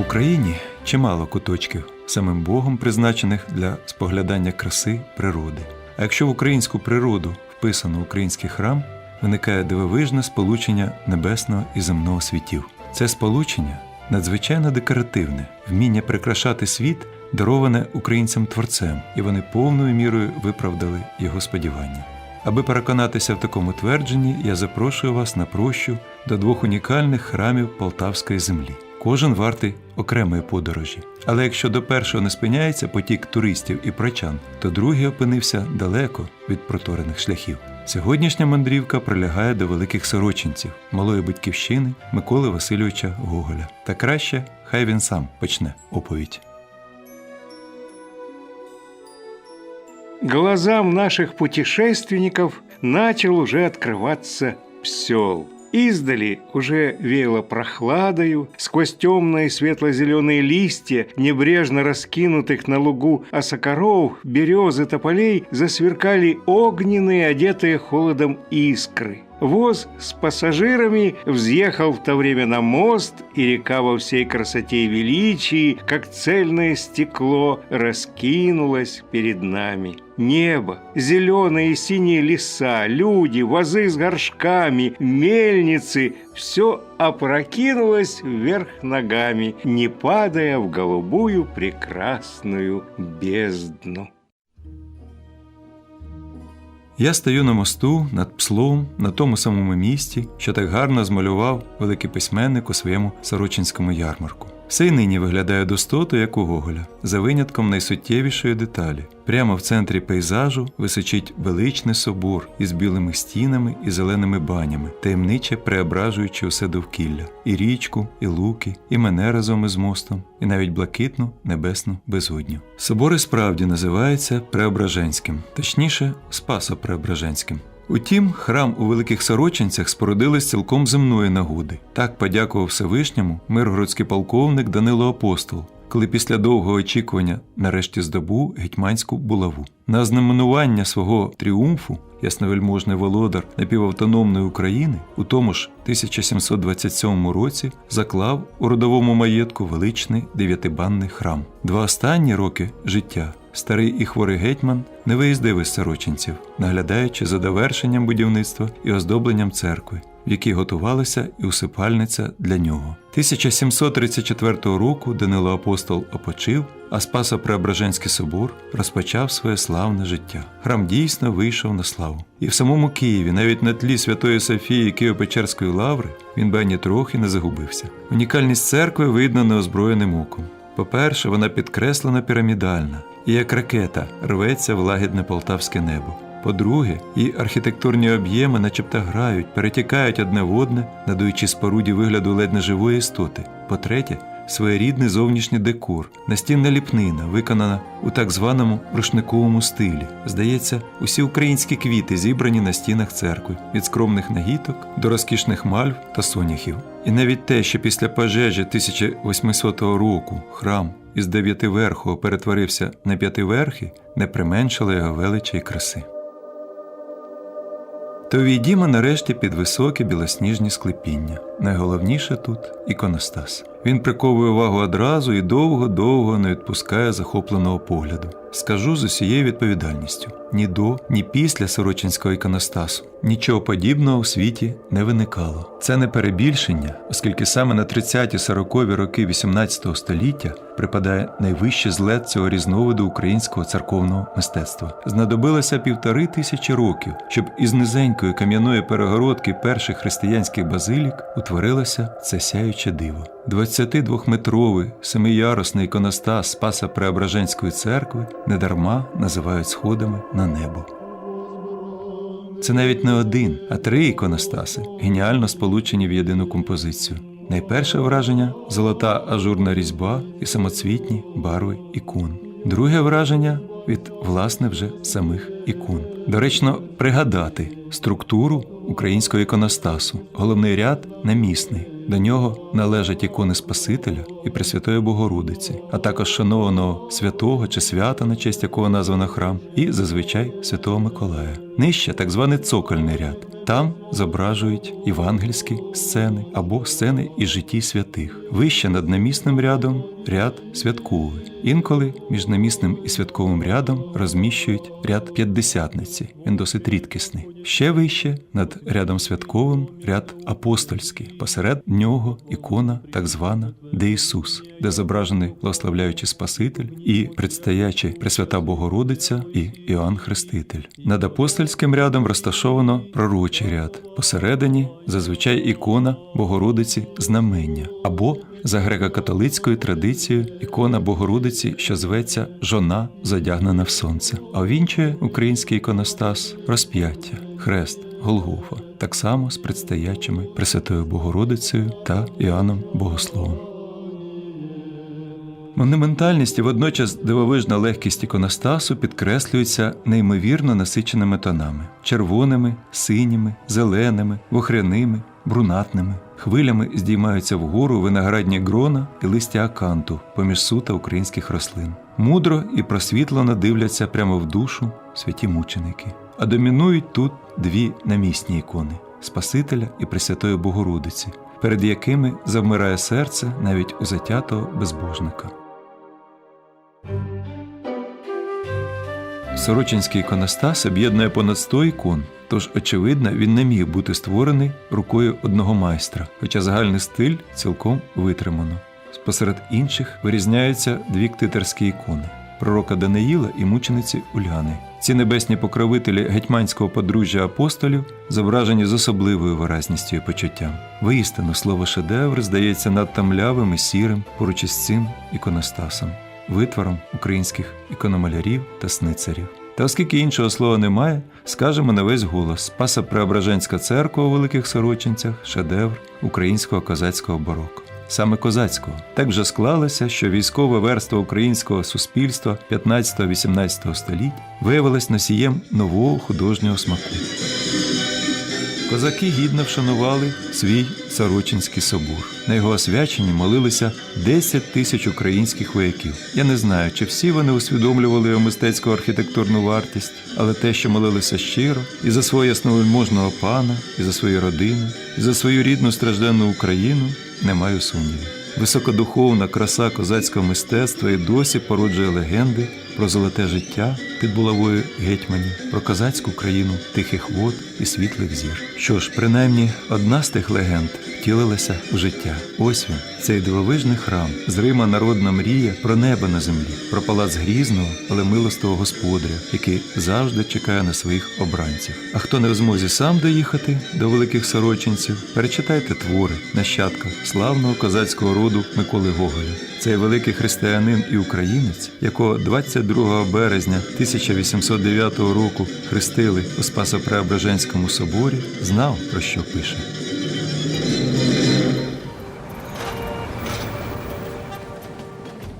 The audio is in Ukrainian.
В Україні чимало куточків, самим Богом призначених для споглядання краси природи. А якщо в українську природу вписано український храм, виникає дивовижне сполучення небесного і земного світів. Це сполучення надзвичайно декоративне, вміння прикрашати світ, дароване українцям творцем, і вони повною мірою виправдали його сподівання. Аби переконатися в такому твердженні, я запрошую вас на прощу до двох унікальних храмів Полтавської землі. Кожен вартий окремої подорожі. Але якщо до першого не спиняється потік туристів і прочан, то другий опинився далеко від проторених шляхів. Сьогоднішня мандрівка прилягає до великих сорочинців, малої батьківщини Миколи Васильовича Гоголя. Та краще хай він сам почне оповідь. Глазам наших путешественников начал уже открываться псел. Издали уже веяло прохладою, сквозь темные светло-зеленые листья, небрежно раскинутых на лугу осокоров, березы, тополей, засверкали огненные, одетые холодом искры. Воз с пассажирами взъехал в то время на мост, и река во всей красоте и величии, как цельное стекло, раскинулась перед нами. Небо, зеленые и синие леса, люди, вазы с горшками, мельницы – все опрокинулось вверх ногами, не падая в голубую прекрасную бездну. Я стою на мосту над пслом на тому самому місці, що так гарно змалював великий письменник у своєму сорочинському ярмарку. Все й нині виглядає достото, як у Гоголя, за винятком найсуттєвішої деталі. Прямо в центрі пейзажу височить величний собор із білими стінами і зеленими банями, таємниче преображуючи усе довкілля і річку, і луки, і мене разом із мостом, і навіть блакитну небесну безодню. Собор і справді називається Преображенським, точніше, Спасо-Преображенським. Утім, храм у Великих Сорочинцях спорудили з цілком земної нагоди. Так подякував Всевишньому миргородський полковник Данило Апостол, коли після довгого очікування нарешті здобув гетьманську булаву. На знаменування свого тріумфу ясновельможний володар напівавтономної України у тому ж 1727 році заклав у родовому маєтку величний дев'ятибанний храм. Два останні роки життя старий і хворий гетьман не виїздив із сорочинців, наглядаючи за довершенням будівництва і оздобленням церкви, в якій готувалася і усипальниця для нього. 1734 року Данило Апостол опочив, а Спасо-Преображенський собор розпочав своє славне життя. Храм дійсно вийшов на славу. І в самому Києві, навіть на тлі Святої Софії Києво-Печерської лаври, він би ані трохи не загубився. Унікальність церкви видно неозброєним оком. По-перше, вона підкреслена пірамідальна і як ракета рветься в лагідне полтавське небо. По-друге, і архітектурні об'єми начебто грають, перетікають одне в одне, надаючи споруді вигляду ледь не живої істоти. По-третє, своєрідний зовнішній декор, настінна ліпнина, виконана у так званому рушниковому стилі. Здається, усі українські квіти зібрані на стінах церкви, від скромних нагіток до розкішних мальв та соняхів. І навіть те, що після пожежі 1800 року храм із дев'ятиверхого перетворився на п'ятиверхий, не применшило його величі й краси. То війдімо нарешті під високе білосніжні склепіння. Найголовніше тут іконостас. Він приковує увагу одразу і довго-довго не відпускає захопленого погляду. Скажу з усією відповідальністю: ні до, ні після Сорочинського іконостасу нічого подібного у світі не виникало. Це не перебільшення, оскільки саме на 30-40 роки XVIII століття припадає найвищий злет цього різновиду українського церковного мистецтва. Знадобилося півтори тисячі років, щоб із низенької кам'яної перегородки перших християнських базилік утворилося це сяюче диво. 22-метровий семиярусний іконостас Спаса Преображенської церкви недарма називають сходами на небо. Це навіть не один, а три іконостаси, геніально сполучені в єдину композицію. Найперше враження золота ажурна різьба і самоцвітні барви ікон. Друге враження від власне вже самих ікон. Доречно пригадати структуру українського іконостасу. Головний ряд намісний. До нього належать ікони Спасителя і Пресвятої Богородиці, а також шанованого святого чи свята, на честь якого названо храм, і зазвичай Святого Миколая. Нижче так званий цокольний ряд. Там зображують євангельські сцени або сцени із житті святих. Вище над намісним рядом ряд святковий. Інколи між намісним і святковим рядом розміщують ряд п'ятдесятниці. Він досить рідкісний. Ще вище над рядом святковим ряд апостольський. Посеред нього ікона, так звана де Ісус, де зображений благословляючий Спаситель і предстоячі Пресвята Богородиця і Іоанн Хреститель. Над апостольським рядом розташовано пророчий ряд. Посередині зазвичай ікона Богородиці знамення або за греко-католицькою традицією ікона Богородиці, що зветься Жона, задягнена в сонце, а вінчує український іконостас розп'яття, хрест, Голгофа, так само з предстоячими Пресвятою Богородицею та Іоанном Богословом. Монументальність і водночас дивовижна легкість іконостасу підкреслюється неймовірно насиченими тонами: червоними, синіми, зеленими, вохряними, брунатними. Хвилями здіймаються вгору виноградні грона і листя аканту поміж сута українських рослин. Мудро і просвітлено дивляться прямо в душу святі мученики. А домінують тут дві намісні ікони Спасителя і Пресвятої Богородиці, перед якими завмирає серце навіть у затятого безбожника. Сорочинський іконостас об'єднує понад 100 ікон, тож, очевидно, він не міг бути створений рукою одного майстра, хоча загальний стиль цілком витримано. Спосеред інших вирізняються дві ктитерські ікони пророка Даниїла і мучениці Ульяни. Ці небесні покровителі гетьманського подружжя апостолів зображені з особливою виразністю і почуттям. Воістину слово шедевр здається надто млявим і сірим поруч із цим іконостасом витвором українських ікономалярів та сницарів. Та оскільки іншого слова немає, скажемо на весь голос Спаса Преображенська церква у Великих Сорочинцях шедевр українського козацького бароко. Саме козацького так вже склалося, що військове верство українського суспільства 15-18 століть виявилось носієм нового художнього смаку. Козаки гідно вшанували свій Сорочинський собор. На його освяченні молилися 10 тисяч українських вояків. Я не знаю, чи всі вони усвідомлювали його мистецьку архітектурну вартість, але те, що молилися щиро, і за свого ясновельможного пана, і за свою родину, і за свою рідну стражденну Україну, не маю сумнівів. Високодуховна краса козацького мистецтва і досі породжує легенди про золоте життя під булавою гетьманів, про козацьку країну тихих вод і світлих зір. Що ж, принаймні, одна з тих легенд втілилася у життя. Ось він, цей дивовижний храм, з Рима народна мрія про небо на землі, про палац грізного, але милостого господаря, який завжди чекає на своїх обранців. А хто не в змозі сам доїхати до великих сорочинців, перечитайте твори нащадка славного козацького роду Миколи Гоголя. Цей великий християнин і українець, якого 22 березня 1809 року хрестили у Спасо-Преображенському соборі, знав про що пише.